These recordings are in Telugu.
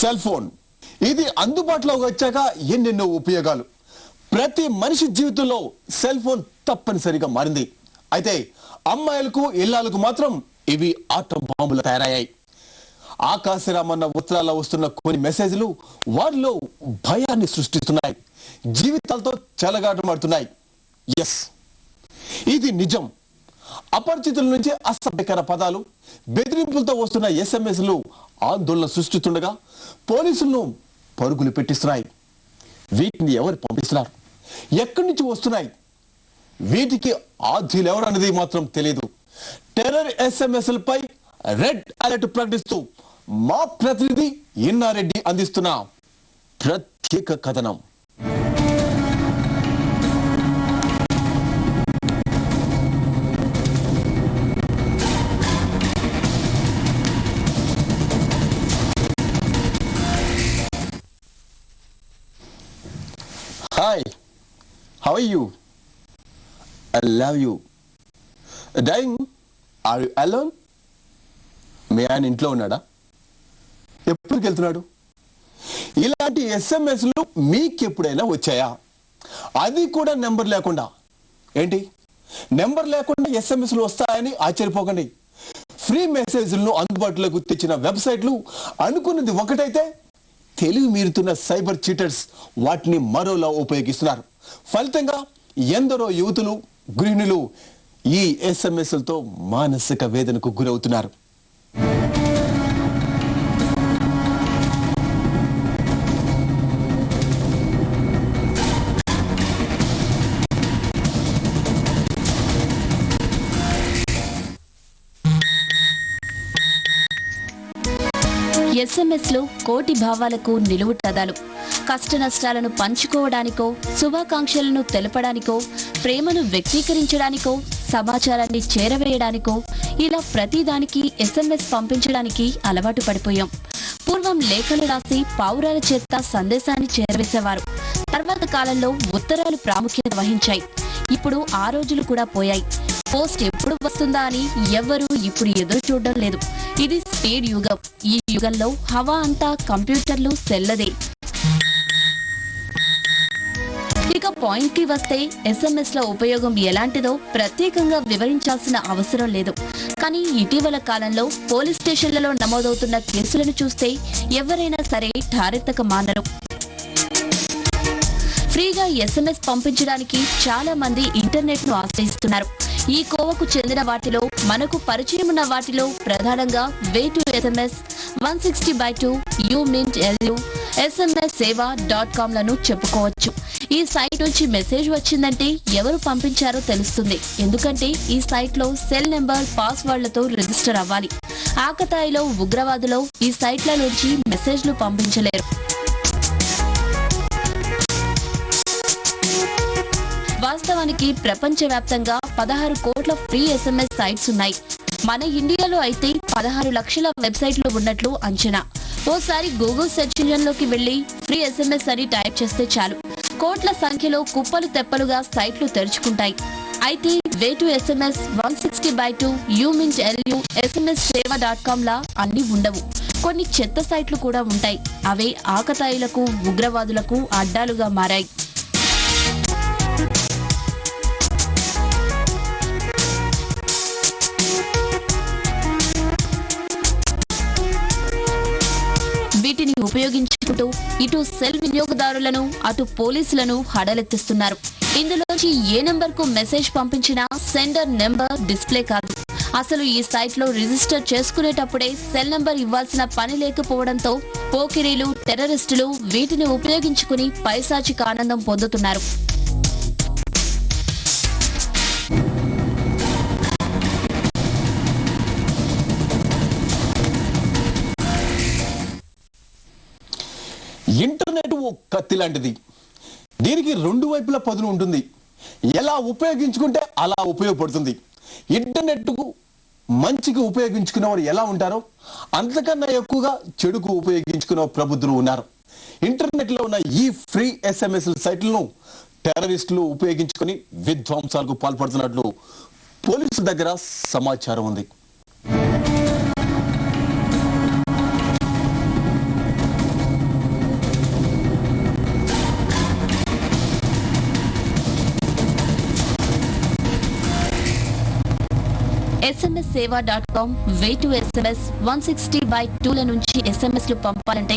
Cell phone. ఇది అందుబాటులోకి వచ్చాక ఎన్నెన్నో ఉపయోగాలు. ప్రతి మనిషి జీవితంలో సెల్ ఫోన్ తప్పనిసరిగా మారింది. అయితే అమ్మాయిలకు ఇళ్ళాలకు మాత్రం ఇవి ఆటో బాంబులు తయారయ్యాయి. ఆకాశరామన్న ఉత్తరాల్లో వస్తున్న కొన్ని మెసేజ్లు వారిలో భయాన్ని సృష్టిస్తున్నాయి. జీవితాలతో చెలగాటమాడుతున్నాయి ఎస్ ఇది నిజం. అపరిచితుల నుంచి అసభ్యకర పదాలు బెదిరింపులతో వస్తున్న ఎస్ఎంఎస్లు ఆందోళన సృష్టిస్తుండగా పోలీసులను పరుగులు పెట్టిస్తున్నాయి. వీటిని ఎవరు పంపిస్తున్నారు? ఎక్కడి నుంచి వస్తున్నాయి? వీటికి ఆధ్యులు ఎవరన్నది మాత్రం తెలియదు టెర్రర్ ఎస్ఎంఎస్లపై రెడ్ అలర్ట్ ప్రకటిస్తూ మా ప్రతినిధి ఇన్నారెడ్డి అందిస్తున్న ప్రత్యేక కథనం. How are you? I love you dying are you alone మీ ఆయన ఇంట్లో ఉన్నాడా? ఎప్పుడు వెళ్తున్నాడు? ఇలాంటి ఎస్ఎంఎస్లు మీకు ఎప్పుడైనా వచ్చాయా? అది కూడా నెంబర్ లేకుండా. ఏంటి? నెంబర్ లేకుండా ఎస్ఎంఎస్లు వస్తాయని ఆశ్చర్యపోకండి. ఫ్రీ మెసేజ్లను అందుబాటులోకి తెచ్చిన వెబ్సైట్లు అనుకున్నది ఒకటైతే తెలివి మీరుతున్న సైబర్ చీటర్స్ వాటిని మరోలా ఉపయోగిస్తున్నారు. ఫలితంగా ఎందరో యువతులు గృహిణులు ఈ ఎస్ఎంఎస్లతో మానసిక వేదనకు గురవుతున్నారు. ఎస్ఎంఎస్లో కోటి భావాలకు నిలువు పదాలు కష్ట నష్టాలను పంచుకోవడానికో శుభాకాంక్షలను తెలపడానికో ప్రేమను వ్యక్తీకరించడానికో సమాచారాన్ని చేరవేయడానికో ఇలా ప్రతిదానికి ఎస్ఎంఎస్ పంపించడానికి అలవాటు పడిపోయాం. పూర్వం లేఖలు రాసి పావురాల చేత సందేశాన్ని చేరవేసేవారు. తర్వాత కాలంలో ఉత్తరాలు ప్రాముఖ్యత వహించాయి. ఇప్పుడు ఆ రోజులు కూడా పోయాయి. పోస్ట్ ఎప్పుడు వస్తుందా అని ఎవ్వరూ ఇప్పుడు ఎదురు చూడడం లేదు. ఇది స్పీడ్ యుగం. ఈ యుగంలో హవా అంతా కంప్యూటర్లు సెల్లదే. ఇక పాయింట్కి వస్తే ఎస్ఎంఎస్ ల ఉపయోగం ఎలాంటిదో ప్రత్యేకంగా వివరించాల్సిన అవసరం లేదు. కానీ ఇటీవల కాలంలో పోలీస్ స్టేషన్లలో నమోదవుతున్న కేసులను చూస్తే ఎవరైనా సరే ఠారెత్తక మానరు ఫ్రీగా ఎస్ఎంఎస్ పంపించడానికి చాలా మంది ఇంటర్నెట్ను ఆశ్రయిస్తున్నారు. ఈ కోవకు చెందిన వాటిలో మనకు పరిచయం ఉన్న వాటిలో ప్రధానంగా way to SMS one sixty by two Youmint LU SMS Seva dot కామ్లను చెప్పుకోవచ్చు. ఈ సైట్ నుంచి మెసేజ్ వచ్చిందంటే ఎవరు పంపించారో తెలుస్తుంది. ఎందుకంటే ఈ సైట్లో సెల్ నెంబర్ పాస్వర్డ్లతో రిజిస్టర్ అవ్వాలి. ఆకతాయిలో ఉగ్రవాదులో ఈ సైట్ల నుంచి మెసేజ్లు పంపించలేరు. వాస్తవానికి ప్రపంచవ్యాప్తంగా పదహారు కోట్ల ఫ్రీ ఎస్ఎంఎస్ సైట్స్ ఉన్నాయి. మన ఇండియాలో అయితే పదహారు లక్షల వెబ్సైట్లు ఉన్నట్లు అంచనా. ఓసారి గూగుల్ సెర్చ్ ఇంజిన్లోకి వెళ్ళి ఫ్రీ ఎస్ఎంఎస్ అని టైప్ చేస్తే చాలు. కోట్ల సంఖ్యలో కుప్పలు తెప్పలుగా సైట్లు తెరుచుకుంటాయి. అయితే way to SMS one sixty by two Youmint LU SMS Seva dot com లా అన్ని ఉండవు. కొన్ని చెత్త సైట్లు కూడా ఉంటాయి. అవే ఆకతాయిలకు ఉగ్రవాదులకు అడ్డాలుగా మారాయి. ఉపయోగించుకుంటూ ఇటు సెల్ వినియోగదారులను అటు పోలీసులను హడలెత్తిస్తున్నారు. ఇందులోంచి ఏ నెంబర్కు మెసేజ్ పంపించినా సెండర్ నెంబర్ డిస్ప్లే కాదు. అసలు ఈ సైట్లో రిజిస్టర్ చేసుకునేటప్పుడే సెల్ నెంబర్ ఇవ్వాల్సిన పని లేకపోవడంతో పోకిరీలు టెర్రరిస్టులు వీటిని ఉపయోగించుకుని పైశాచిక ఆనందం పొందుతున్నారు. ఇంటర్నెట్ ఓ కత్తి లాంటిది. దీనికి రెండు వైపుల పదును ఉంటుంది. ఎలా ఉపయోగించుకుంటే అలా ఉపయోగపడుతుంది. ఇంటర్నెట్కు మంచికి ఉపయోగించుకునే వారు ఎలా ఉంటారో అంతకన్నా ఎక్కువగా చెడుకు ఉపయోగించుకునే ప్రబుద్ధులు ఉన్నారు. ఇంటర్నెట్లో ఉన్న ఈ ఫ్రీ ఎస్ఎంఎస్ సైట్లను టెర్రరిస్టులు ఉపయోగించుకొని విధ్వంసాలకు పాల్పడుతున్నట్లు పోలీసుల దగ్గర సమాచారం ఉంది. SMS Seva dot com way to SMS one sixty by టూల నుంచి ఎస్ఎంఎస్లు పంపాలంటే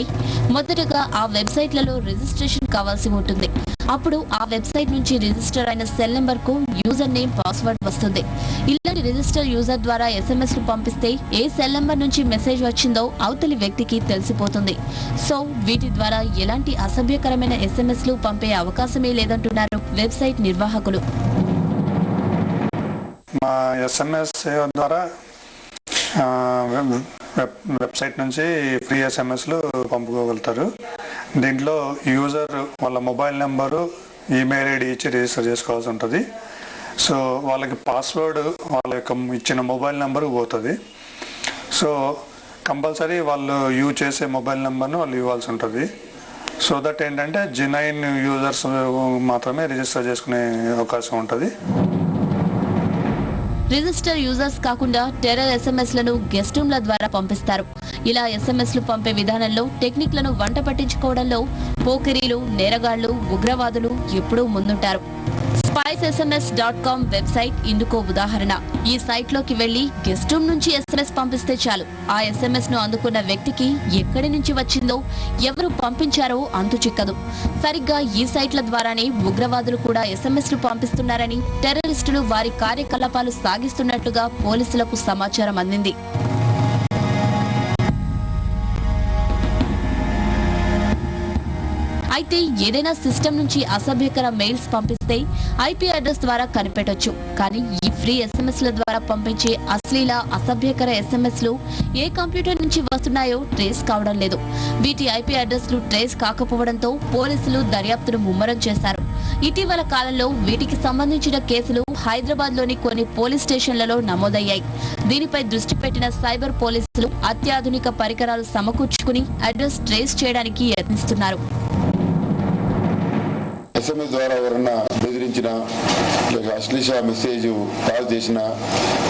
మొదటగా ఆ వెబ్సైట్లలో రిజిస్ట్రేషన్ కావాల్సి ఉంటుంది. అప్పుడు ఆ వెబ్సైట్ నుంచి రిజిస్టర్ అయిన సెల్ నెంబర్కు యూజర్ నేమ్ పాస్వర్డ్ వస్తుంది. ఇలాంటి రిజిస్టర్ యూజర్ ద్వారా ఎస్ఎంఎస్లు పంపిస్తే ఏ సెల్ నెంబర్ నుంచి మెసేజ్ వచ్చిందో అవతలి వ్యక్తికి తెలిసిపోతుంది. సో వీటి ద్వారా ఎలాంటి అసభ్యకరమైన ఎస్ఎంఎస్లు పంపే అవకాశమే లేదంటున్నారు వెబ్సైట్ నిర్వాహకులు. ఎస్ఎంఎస్ సేవ ద్వారా వెబ్ వెబ్ వెబ్సైట్ నుంచి ఫ్రీ ఎస్ఎంఎస్లు పంపుకోగలుగుతారు. దీంట్లో యూజర్ వాళ్ళ మొబైల్ నెంబరు ఈమెయిల్ ఐడి ఇచ్చి రిజిస్టర్ చేసుకోవాల్సి ఉంటుంది. సో వాళ్ళకి పాస్వర్డ్ వాళ్ళ యొక్క ఇచ్చిన మొబైల్ నెంబర్ పోతుంది. సో కంపల్సరీ వాళ్ళు యూజ్ చేసే మొబైల్ నెంబర్ను వాళ్ళు ఇవ్వాల్సి ఉంటుంది. సో దట్ ఏంటంటే జినైన్ యూజర్స్ మాత్రమే రిజిస్టర్ చేసుకునే అవకాశం ఉంటుంది. రిజిస్టర్ యూజర్స్ కాకుండా టెర్రర్ ఎస్ఎంఎస్లను గెస్ట్ రూమ్ల ద్వారా పంపిస్తారు. ఇలా ఎస్ఎంఎస్లు పంపే విధానంలో టెక్నిక్లను వంట పట్టించుకోవడంలో పోకిరీలు నేరగాళ్ళు ఉగ్రవాదులు ఎప్పుడూ ముందుంటారు. Spice SMS dot com website ఇందుకో ఉదాహరణ. ఈ సైట్లోకి వెళ్ళి గెస్ట్ రూమ్ నుంచి ఎస్ఎంఎస్ పంపిస్తే చాలు. ఆ ఎస్ఎంఎస్ను అందుకున్న వ్యక్తికి ఎక్కడి నుంచి వచ్చిందో ఎవరు పంపించారో అంతు చిక్కదు. సరిగ్గా ఈ సైట్ల ద్వారానే ఉగ్రవాదులు కూడా ఎస్ఎంఎస్లు పంపిస్తున్నారని టెర్రరిస్టులు వారి కార్యకలాపాలు సాగిస్తున్నట్లుగా పోలీసులకు సమాచారం అందింది. అయితే ఏదైనా సిస్టమ్ నుంచి అసభ్యకర మెయిల్స్ పంపిస్తే ఐపీ అడ్రస్ ద్వారా కనిపెట్టొచ్చు. కానీ ఈ ఫ్రీ ఎస్ఎంఎస్ ల ద్వారా పంపించే అశ్లీల అసభ్యకర ఎస్ఎంఎస్లు ఏ కంప్యూటర్ నుంచి వస్తున్నాయో ట్రేస్ కావడం లేదు. వీటి ఐపీ అడ్రస్లు ట్రేస్ కాకపోవడంతో పోలీసులు దర్యాప్తును ముమ్మరం చేశారు. ఇటీవల కాలంలో వీటికి సంబంధించిన కేసులు హైదరాబాద్లోని కొన్ని పోలీస్ స్టేషన్లలో నమోదయ్యాయి. దీనిపై దృష్టి పెట్టిన సైబర్ పోలీసులు అత్యాధునిక పరికరాలు సమకూర్చుకుని అడ్రస్ ట్రేస్ చేయడానికి యత్నిస్తున్నారు. ఎస్ఎంఎస్ ద్వారా ఎవరన్నా బెదిరించిన లేక అశ్లీష మెసేజ్ కాల్ చేసిన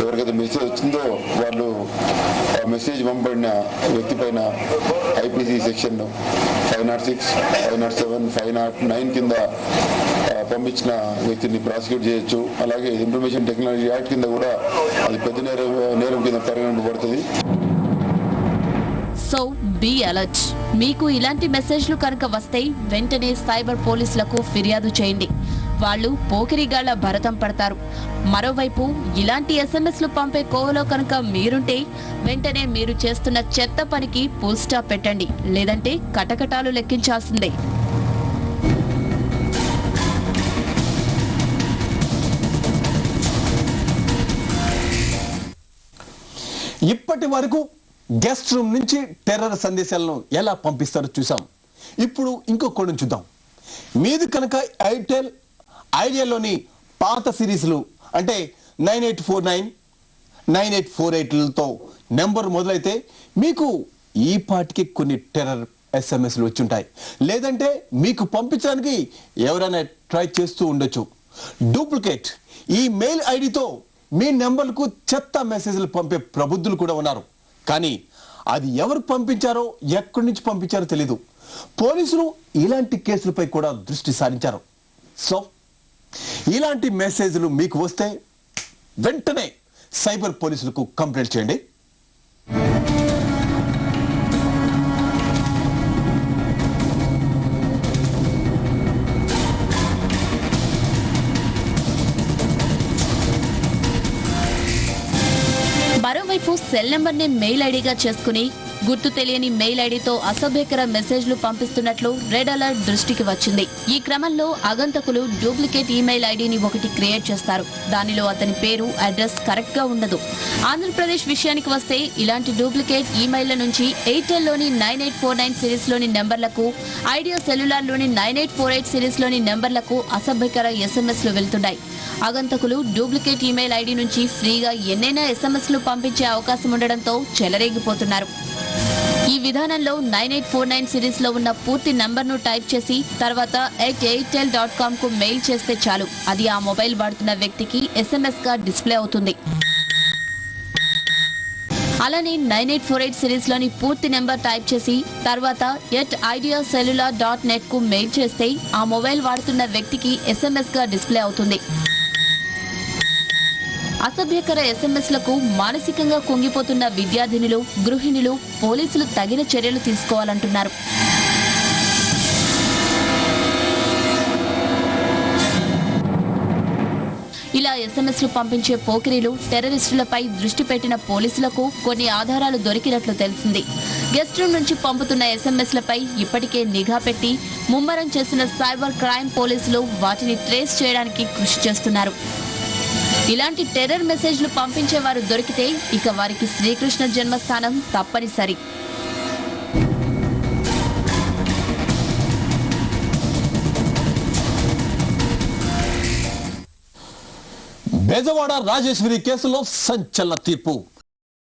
ఎవరికైతే మెసేజ్ వచ్చిందో వాళ్ళు ఆ మెసేజ్ పంపబడిన వ్యక్తి పైన IPC section five nought six five nought seven five nought nine కింద పంపించిన వ్యక్తిని ప్రాసిక్యూట్ చేయొచ్చు. అలాగే ఇన్ఫర్మేషన్ టెక్నాలజీ యాక్ట్ కింద కూడా అది పెద్ద నేరం నేరం కింద పరిగణింపబడుతుంది సో బీ అలర్ట్ మీకు ఇలాంటి మెసేజ్లు కనుక వస్తే వెంటనే సైబర్ పోలీసులకు ఫిర్యాదు చేయండి. వాళ్ళు పోకిరిగాళ్ళ భరతం పడతారు. మరోవైపు ఇలాంటి ఎస్ఎంఎస్లు పంపే కోవలో కనుక మీరుంటే వెంటనే మీరు చేస్తున్న చెత్త పనికి ఫుల్ స్టాప్ పెట్టండి. లేదంటే కటకటాలు లెక్కించాల్సిందే. ఇప్పటి వరకు గెస్ట్ రూమ్ నుంచి టెర్రర్ సందేశాలను ఎలా పంపిస్తారో చూసాం ఇప్పుడు ఇంకో కోణం చూద్దాం. మీది కనుక ఐటెల్ ఐడియాలోని పాత సిరీస్లు అంటే nine eight four nine nine eight four ఎయిట్లతో number మొదలైతే మీకు ఈ పాటికి కొన్ని టెర్రర్ ఎస్ఎంఎస్లు వచ్చుంటాయి. లేదంటే మీకు పంపించడానికి ఎవరైనా ట్రై చేస్తూ ఉండొచ్చు. డూప్లికేట్ ఈ మెయిల్ ఐడితో మీ నెంబర్కు చెత్త మెసేజ్లు పంపే ప్రబుద్ధులు కూడా ఉన్నారు. కానీ అది ఎవరు పంపించారో ఎక్కడి నుంచి పంపించారో తెలీదు. పోలీసులు ఇలాంటి కేసులపై కూడా దృష్టి సారించారు. సో ఇలాంటి మెసేజ్లు మీకు వస్తే వెంటనే సైబర్ పోలీసులకు కంప్లైంట్ చేయండి. సెల్ నెంబర్ని మెయిల్ ఐడిగా చేసుకుని గుర్తు తెలియని మెయిల్ ఐడితో అసభ్యకర మెసేజ్లు పంపిస్తున్నట్లు రెడ్ అలర్ట్ దృష్టికి వచ్చింది. ఈ క్రమంలో ఆగంతకులు డూప్లికేట్ ఈమెయిల్ ఐడిని ఒకటి క్రియేట్ చేస్తారు. దానిలో అతని పేరు అడ్రస్ కరెక్ట్గా ఉండదు. ఆంధ్రప్రదేశ్ విషయానికి వస్తే ఇలాంటి డూప్లికేట్ ఈమెయిల్ల నుంచి ఎయిర్టెల్లోని నైన్ ఎయిట్ ఫోర్ నైన్ సిరీస్లోని నెంబర్లకు ఐడియా సెల్యులార్లోని నైన్ ఎయిట్ ఫోర్ ఎయిట్ సిరీస్లోని నెంబర్లకు అసభ్యకర ఎస్ఎంఎస్లు వెళ్తున్నాయి. ఆగంతకులు డూప్లికేట్ ఈమెయిల్ ఐడి నుంచి ఫ్రీగా ఎన్నైనా ఎస్ఎంఎస్లు పంపించే అవకాశం ఉండడంతో చెలరేగిపోతున్నారు. ఈ విధానంలో నైన్ ఎయిట్ ఫోర్ నైన్ సిరీస్లో ఉన్న పూర్తి నంబర్ను టైప్ చేసి తర్వాత ఎట్ ఎయిర్టెల్ డాట్ కామ్కు మెయిల్ చేస్తే చాలు. అది ఆ మొబైల్ వాడుతున్న వ్యక్తికి ఎస్ఎంఎస్గా డిస్ప్లే అవుతుంది. అలానే నైన్ ఎయిట్ ఫోర్ ఎయిట్ సిరీస్లోని పూర్తి నెంబర్ టైప్ చేసి తర్వాత ఎట్ ఐడియా సెల్యులార్ డాట్ నెట్కు మెయిల్ చేస్తే ఆ మొబైల్ వాడుతున్న వ్యక్తికి ఎస్ఎంఎస్గా డిస్ప్లే అవుతుంది. అసభ్యకర ఎస్ఎంఎస్లకు మానసికంగా కుంగిపోతున్న విద్యార్థినులు గృహిణులు పోలీసులు తగిన చర్యలు తీసుకోవాలంటున్నారు. ఇలా ఎస్ఎంఎస్లు పంపించే పోకిరీలు టెర్రరిస్టులపై దృష్టి పెట్టిన పోలీసులకు కొన్ని ఆధారాలు దొరికినట్లు తెలిసింది. గెస్ట్ రూమ్ నుంచి పంపుతున్న ఎస్ఎంఎస్లపై ఇప్పటికే నిఘా పెట్టి ముమ్మరం చేసిన సైబర్ క్రైమ్ పోలీసులు వాటిని ట్రేస్ చేయడానికి కృషి చేస్తున్నారు. ఇలాంటి టెర్రర్ మెసేజ్లు పంపించేవారు దొరికితే ఇక వారికి శ్రీకృష్ణ జన్మస్థానం తప్పనిసరి. బెజవాడ రాజేశ్వరి కేసులో సంచలన తీర్పు.